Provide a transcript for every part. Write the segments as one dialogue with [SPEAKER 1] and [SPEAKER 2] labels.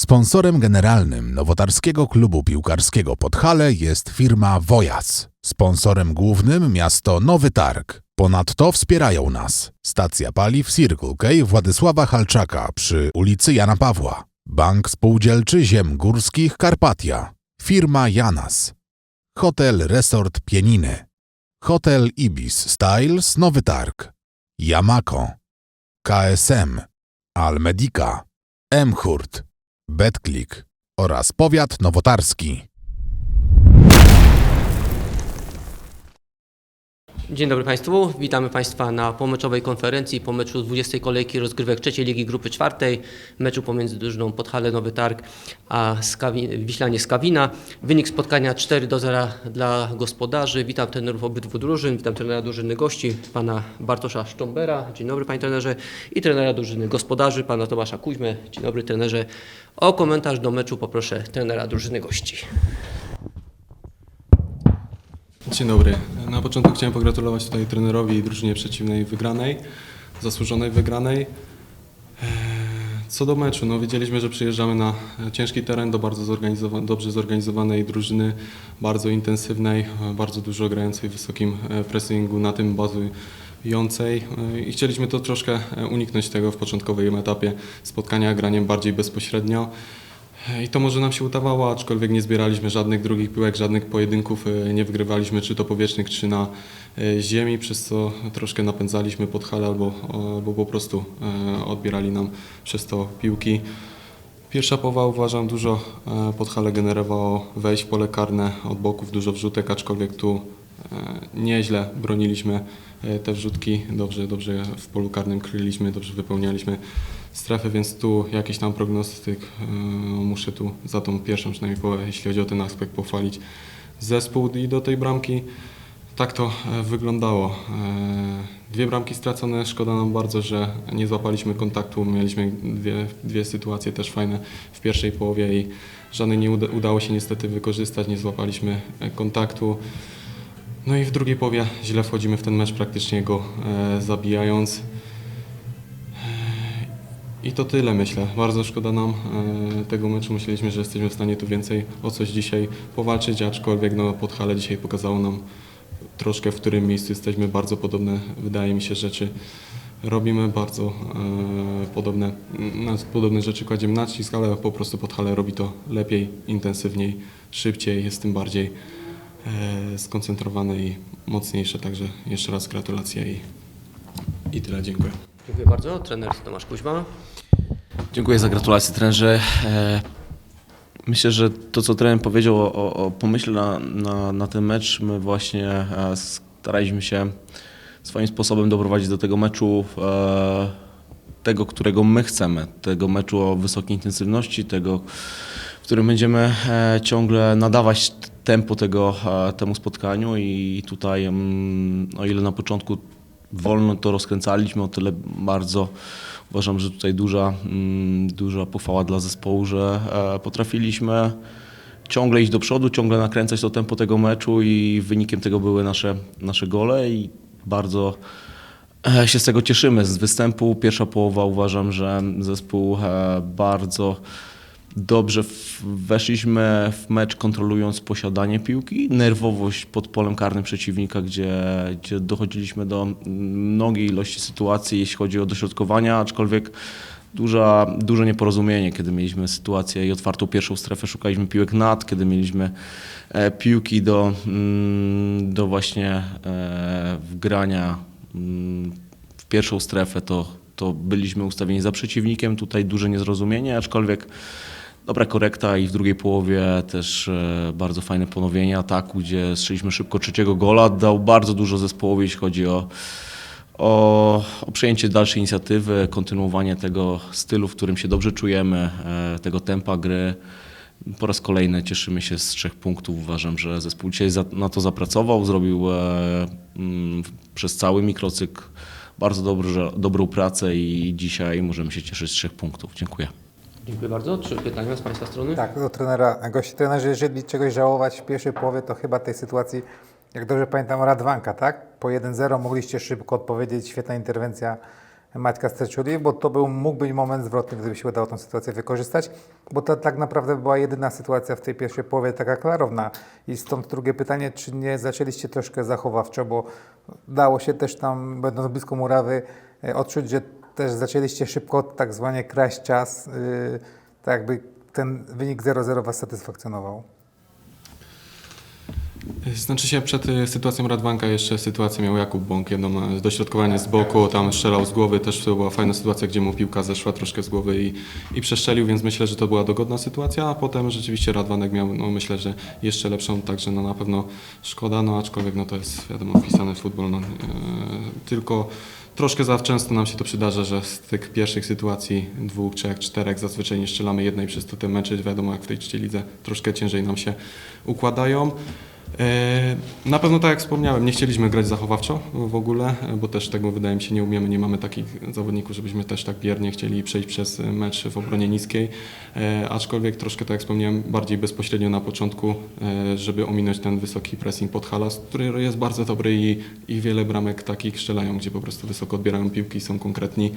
[SPEAKER 1] Sponsorem generalnym nowotarskiego klubu piłkarskiego Podhale jest firma Wojas. Sponsorem głównym miasto Nowy Targ. Ponadto wspierają nas stacja paliw Circle K Władysława Halczaka przy ulicy Jana Pawła, Bank Spółdzielczy Ziem Górskich Karpatia, firma Janas, Hotel Resort Pieniny, Hotel Ibis Styles Nowy Targ, Yamako, KSM, Almedica, Emhurt, Betclick oraz powiat nowotarski.
[SPEAKER 2] Dzień dobry Państwu, witamy Państwa na pomeczowej konferencji po meczu 20 kolejki rozgrywek trzeciej ligi grupy czwartej, meczu pomiędzy drużyną Podhale Nowy Targ a Skawi, Wiślanie Skawina. Wynik spotkania 4 do 0 dla gospodarzy. Witam trenerów obydwu drużyn, witam trenera drużyny gości, pana Bartosza Sztombera, dzień dobry panie trenerze i trenera drużyny gospodarzy, pana Tomasza Kuźmę, dzień dobry trenerze. O komentarz do meczu poproszę trenera drużyny gości.
[SPEAKER 3] Dzień dobry. Na początku chciałem pogratulować tutaj trenerowi i drużynie przeciwnej wygranej, zasłużonej wygranej. Eee, Co do meczu, no wiedzieliśmy, że przyjeżdżamy na ciężki teren do bardzo zorganizowa- dobrze zorganizowanej drużyny, bardzo intensywnej, bardzo dużo grającej w wysokim e, pressingu, na tym bazującej E, i chcieliśmy to troszkę e, uniknąć tego w początkowym etapie spotkania, graniem bardziej bezpośrednio. I to może nam się udawało, aczkolwiek nie zbieraliśmy żadnych drugich piłek, żadnych pojedynków, e, nie wygrywaliśmy czy to powietrznych, czy na e, ziemi, przez co troszkę napędzaliśmy pod albo, albo po prostu e, odbierali nam przez to piłki. Pierwsza połowa uważam dużo pod generowało wejść w pole karne od boków, dużo wrzutek, aczkolwiek tu nieźle broniliśmy te wrzutki, dobrze, dobrze w polu karnym kryliśmy, dobrze wypełnialiśmy strefy, więc tu jakiś tam prognostyk e, muszę tu za tą pierwszą przynajmniej połowę, jeśli chodzi o ten aspekt pochwalić zespół i do tej bramki tak to e, wyglądało. E, Dwie bramki stracone, szkoda nam bardzo, że nie złapaliśmy kontaktu. Mieliśmy dwie, dwie sytuacje też fajne w pierwszej połowie i żadnej nie uda, udało się niestety wykorzystać, nie złapaliśmy kontaktu. No i w drugiej połowie źle wchodzimy w ten mecz, praktycznie go zabijając. I to tyle myślę. Bardzo szkoda nam e, tego meczu. Myśleliśmy, że jesteśmy w stanie tu więcej o coś dzisiaj powalczyć, aczkolwiek no, Podhale dzisiaj pokazało nam troszkę, w którym miejscu jesteśmy. Bardzo podobne, wydaje mi się, rzeczy robimy, bardzo e, podobne, na podobne rzeczy kładziemy nacisk, ale po prostu Podhale robi to lepiej, intensywniej, szybciej, jest tym bardziej e, skoncentrowane i mocniejsze. Także jeszcze raz gratulacje i, i tyle. Dziękuję.
[SPEAKER 2] Dziękuję bardzo. Trener Tomasz Kuźma.
[SPEAKER 4] Dziękuję za gratulacje trenerze. E, Myślę, że to, co trener powiedział o, o, pomyśle na, na, na ten mecz, my właśnie e, staraliśmy się swoim sposobem doprowadzić do tego meczu, e, tego, którego my chcemy, tego meczu o wysokiej intensywności, tego, w którym będziemy ciągle nadawać tempo tego, temu spotkaniu i tutaj, mm, o ile na początku wolno to rozkręcaliśmy, o tyle bardzo uważam, że tutaj duża, mm, duża pochwała dla zespołu, że e, potrafiliśmy ciągle iść do przodu, ciągle nakręcać to tempo tego meczu i wynikiem tego były nasze, nasze gole i bardzo e, się z tego cieszymy. Z występu pierwsza połowa uważam, że zespół e, bardzo dobrze weszliśmy w mecz kontrolując posiadanie piłki, nerwowość pod polem karnym przeciwnika, gdzie, gdzie dochodziliśmy do mnogiej ilości sytuacji, jeśli chodzi o dośrodkowania, aczkolwiek duża, duże nieporozumienie, kiedy mieliśmy sytuację i otwartą pierwszą strefę, szukaliśmy piłek nad, kiedy mieliśmy e, piłki do, mm, do właśnie e, wgrania mm, w pierwszą strefę, to, to byliśmy ustawieni za przeciwnikiem. Tutaj duże niezrozumienie, aczkolwiek dobra korekta i w drugiej połowie też e, bardzo fajne ponowienie ataku, gdzie strzeliśmy szybko trzeciego gola. Dał bardzo dużo zespołowi, jeśli chodzi o, o, o przejęcie dalszej inicjatywy, kontynuowanie tego stylu, w którym się dobrze czujemy, e, tego tempa gry. Po raz kolejny cieszymy się z trzech punktów. Uważam, że zespół dzisiaj na to zapracował, zrobił e, mm, przez cały mikrocykl bardzo dobrze, dobrą pracę i dzisiaj możemy się cieszyć z trzech punktów. Dziękuję.
[SPEAKER 2] Dziękuję bardzo. Trzy pytania z Państwa strony?
[SPEAKER 5] Tak, do trenera gości. Trenerze, jeżeli czegoś żałować w pierwszej połowie, to chyba tej sytuacji, jak dobrze pamiętam, Radwanka, tak? Po 1-0 mogliście szybko odpowiedzieć, świetna interwencja Maćka Steczuli, bo to był, mógł być moment zwrotny, gdyby się udało tę sytuację wykorzystać, bo to tak naprawdę była jedyna sytuacja w tej pierwszej połowie taka klarowna. I stąd drugie pytanie, czy nie zaczęliście troszkę zachowawczo, bo dało się też tam, będąc blisko murawy, e, odczuć, że też zaczęliście szybko tak zwanie kraść czas, yy, tak jakby ten wynik 0-0 Was satysfakcjonował.
[SPEAKER 3] Znaczy się przed y, sytuacją Radwanka jeszcze sytuację miał Jakub Bąk, jedno ma dośrodkowanie z boku, tam strzelał z głowy, też to była fajna sytuacja, gdzie mu piłka zeszła troszkę z głowy i, i przeszczelił, więc myślę, że to była dogodna sytuacja, a potem rzeczywiście Radwanek miał, no myślę, że jeszcze lepszą, także no na pewno szkoda, no aczkolwiek no to jest wiadomo wpisane w futbol, no, e, tylko troszkę za często nam się to przydarza, że z tych pierwszych sytuacji dwóch, trzech, czterech zazwyczaj nie strzelamy jednej przez to te mecze, wiadomo jak w tej trzeciej lidze troszkę ciężej nam się układają. E, Na pewno tak jak wspomniałem, nie chcieliśmy grać zachowawczo w ogóle, bo też tego wydaje mi się nie umiemy, nie mamy takich zawodników, żebyśmy też tak biernie chcieli przejść przez mecz w obronie niskiej, E, aczkolwiek troszkę tak jak wspomniałem, bardziej bezpośrednio na początku, e, żeby ominąć ten wysoki pressing pod halas, który jest bardzo dobry i, i wiele bramek takich strzelają, gdzie po prostu wysoko odbierają piłki, są konkretni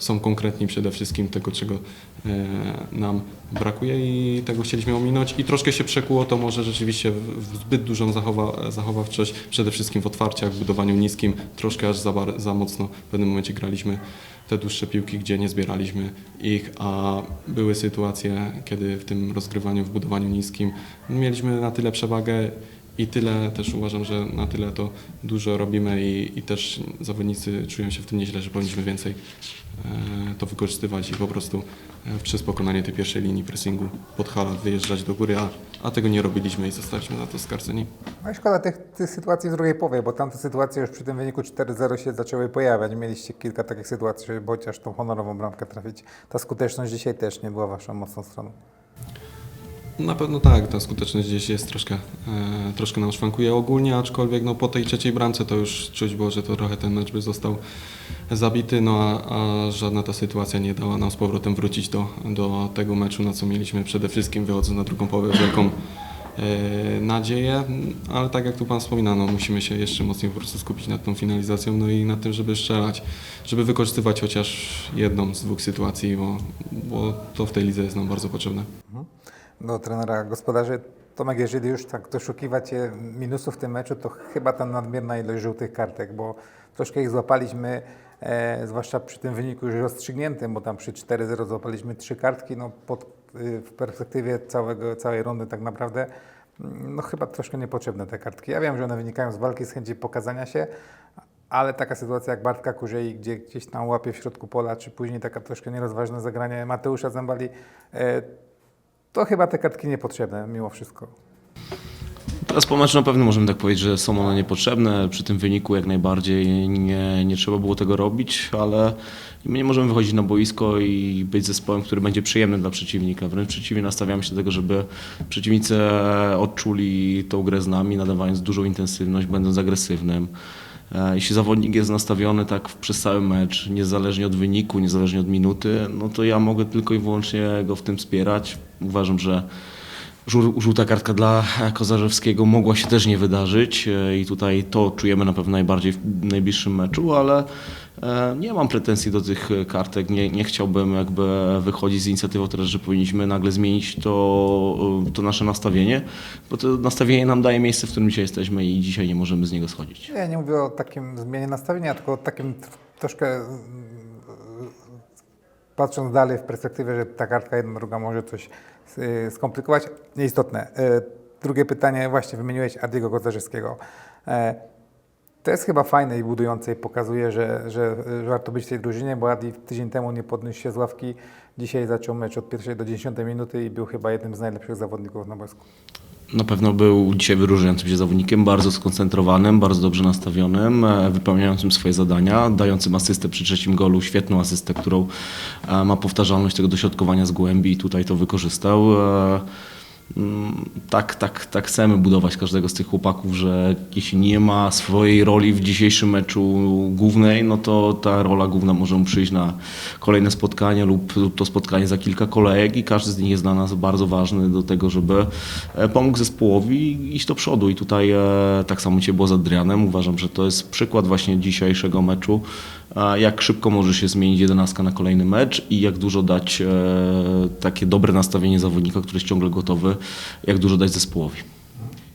[SPEAKER 3] są konkretni przede wszystkim tego, czego e, nam brakuje i tego chcieliśmy ominąć. I troszkę się przekuło to może rzeczywiście w, zbyt dużą zachowa, zachowawczość, przede wszystkim w otwarciach, w budowaniu niskim, troszkę aż za, za mocno w pewnym momencie graliśmy te dłuższe piłki, gdzie nie zbieraliśmy ich, a były sytuacje, kiedy w tym rozgrywaniu, w budowaniu niskim mieliśmy na tyle przewagę i tyle też uważam, że na tyle to dużo robimy i, i też zawodnicy czują się w tym nieźle, że powinniśmy więcej e, to wykorzystywać i po prostu e, przez pokonanie tej pierwszej linii pressingu pod hala wyjeżdżać do góry, a, a tego nie robiliśmy i zostaliśmy za to skarceni.
[SPEAKER 5] No i szkoda tych, tych sytuacji w drugiej połowie, bo tamte sytuacje już przy tym wyniku 4-0 się zaczęły pojawiać. Mieliście kilka takich sytuacji, żeby chociaż tą honorową bramkę trafić. Ta skuteczność dzisiaj też nie była Waszą mocną stroną.
[SPEAKER 3] Na pewno tak, ta skuteczność gdzieś jest troszkę, e, troszkę nam szwankuje. Ogólnie, aczkolwiek no, po tej trzeciej bramce to już czuć było, że to trochę ten mecz by został zabity, no a, a żadna ta sytuacja nie dała nam z powrotem wrócić do, do tego meczu, na co mieliśmy przede wszystkim wychodząc na drugą połowę wielką e, nadzieję, ale tak jak tu Pan wspomina, no, musimy się jeszcze mocniej po prostu skupić nad tą finalizacją, no i nad tym, żeby strzelać, żeby wykorzystywać chociaż jedną z dwóch sytuacji, bo, bo to w tej lidze jest nam bardzo potrzebne.
[SPEAKER 5] Do trenera gospodarzy. Tomek, jeżeli już tak doszukiwacie minusów w tym meczu, to chyba ta nadmierna ilość żółtych kartek, bo troszkę ich złapaliśmy, e, zwłaszcza przy tym wyniku już rozstrzygniętym, bo tam przy 4-0 złapaliśmy trzy kartki, no pod, y, w perspektywie całego, całej rundy tak naprawdę, mm, no chyba troszkę niepotrzebne te kartki. Ja wiem, że one wynikają z walki, z chęci pokazania się, ale taka sytuacja jak Bartka Kurzei, gdzie gdzieś tam łapie w środku pola, czy później taka troszkę nierozważne zagranie Mateusza Zambali, e, to chyba te kartki niepotrzebne mimo wszystko.
[SPEAKER 4] Teraz po meczu na pewno możemy tak powiedzieć, że są one niepotrzebne. Przy tym wyniku jak najbardziej nie, nie trzeba było tego robić, ale my nie możemy wychodzić na boisko i być zespołem, który będzie przyjemny dla przeciwnika. Wręcz przeciwnie, nastawiamy się do tego, żeby przeciwnicy odczuli tą grę z nami, nadawając dużą intensywność, będąc agresywnym. E, Jeśli zawodnik jest nastawiony tak przez cały mecz, niezależnie od wyniku, niezależnie od minuty, no to ja mogę tylko i wyłącznie go w tym wspierać. Uważam, że żół- żółta kartka dla Kozarzewskiego mogła się też nie wydarzyć e, i tutaj to czujemy na pewno najbardziej w najbliższym meczu, ale nie mam pretensji do tych kartek. Nie, nie chciałbym jakby wychodzić z inicjatywą teraz, że powinniśmy nagle zmienić to, to nasze nastawienie, bo to nastawienie nam daje miejsce, w którym dzisiaj jesteśmy i dzisiaj nie możemy z niego schodzić.
[SPEAKER 5] Ja nie mówię o takim zmianie nastawienia, tylko o takim tr- troszkę patrząc dalej w perspektywie, że ta kartka jedna, druga może coś skomplikować. Nieistotne. Drugie pytanie, właśnie wymieniłeś Adiego Kozarzewskiego. E, To jest chyba fajne i budujące i pokazuje, że, że warto być w tej drużynie, bo Adi tydzień temu nie podniósł się z ławki. Dzisiaj zaczął mecz od pierwszej do dziesiątej minuty i był chyba jednym z najlepszych zawodników na boisku.
[SPEAKER 4] Na pewno był dzisiaj wyróżniającym się zawodnikiem, bardzo skoncentrowanym, bardzo dobrze nastawionym, e, wypełniającym swoje zadania, dającym asystę przy trzecim golu, świetną asystę, którą e, ma powtarzalność tego dośrodkowania z głębi i tutaj to wykorzystał. Mm, Tak, tak, tak chcemy budować każdego z tych chłopaków, że jeśli nie ma swojej roli w dzisiejszym meczu głównej, no to ta rola główna może mu przyjść na kolejne spotkanie lub, lub to spotkanie za kilka kolejek i każdy z nich jest dla nas bardzo ważny do tego, żeby e, pomógł zespołowi iść do przodu i tutaj e, tak samo dzisiaj było z Adrianem. Uważam, że to jest przykład właśnie dzisiejszego meczu, jak szybko może się zmienić jedenastka na kolejny mecz i jak dużo dać e, takie dobre nastawienie zawodnika, który jest ciągle gotowy, jak dużo dać zespołowi.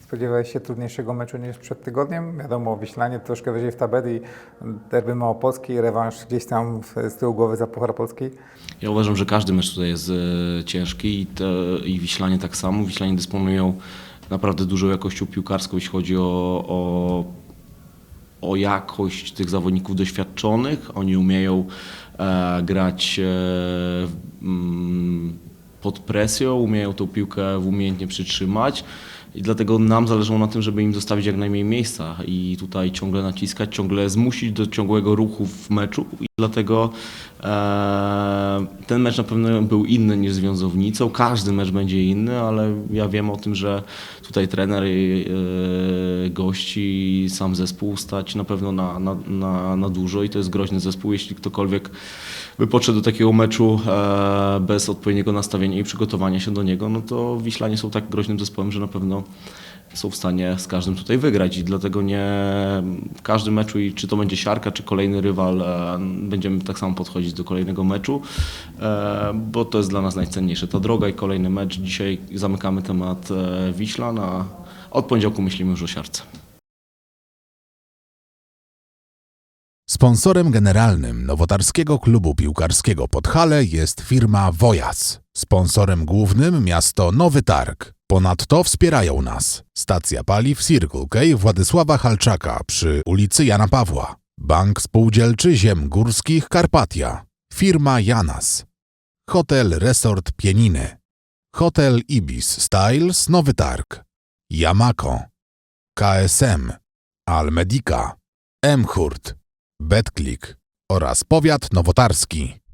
[SPEAKER 5] Spodziewałeś się trudniejszego meczu niż przed tygodniem? Wiadomo, Wiślanie troszkę wyżej w tabeli, derby Małopolski, rewanż gdzieś tam z tyłu głowy za Puchar Polski.
[SPEAKER 4] Ja uważam, że każdy mecz tutaj jest e, ciężki i, te, i Wiślanie tak samo. Wiślanie dysponują naprawdę dużą jakością piłkarską, jeśli chodzi o, o, o jakość tych zawodników doświadczonych. Oni umieją e, grać e, mm, pod presją, umieją tą piłkę umiejętnie przytrzymać. I dlatego nam zależało na tym, żeby im zostawić jak najmniej miejsca i tutaj ciągle naciskać, ciągle zmusić do ciągłego ruchu w meczu. I dlatego e, ten mecz na pewno był inny niż z Wiązownicą. Każdy mecz będzie inny, ale ja wiem o tym, że tutaj trener, e, gości sam zespół stać na pewno na, na, na, na dużo i to jest groźny zespół. Jeśli ktokolwiek by podszedł do takiego meczu e, bez odpowiedniego nastawienia i przygotowania się do niego, no to Wiślanie są tak groźnym zespołem, że na pewno są w stanie z każdym tutaj wygrać i dlatego nie w każdym meczu i czy to będzie siarka, czy kolejny rywal, e, będziemy tak samo podchodzić do kolejnego meczu, e, bo to jest dla nas najcenniejsze. Ta droga i kolejny mecz. Dzisiaj zamykamy temat e, Wiślan, a od poniedziałku myślimy już o siarce.
[SPEAKER 1] Sponsorem generalnym nowotarskiego klubu piłkarskiego Podhale jest firma Wojac. Sponsorem głównym miasto Nowy Targ. Ponadto wspierają nas stacja paliw Circle K Władysława Halczaka przy ulicy Jana Pawła, Bank Spółdzielczy Ziem Górskich Karpatia, firma Janas, Hotel Resort Pieniny, Hotel Ibis Styles Nowy Targ, Yamako, KSM, Almedica, Emhurt, Betclick oraz powiat nowotarski.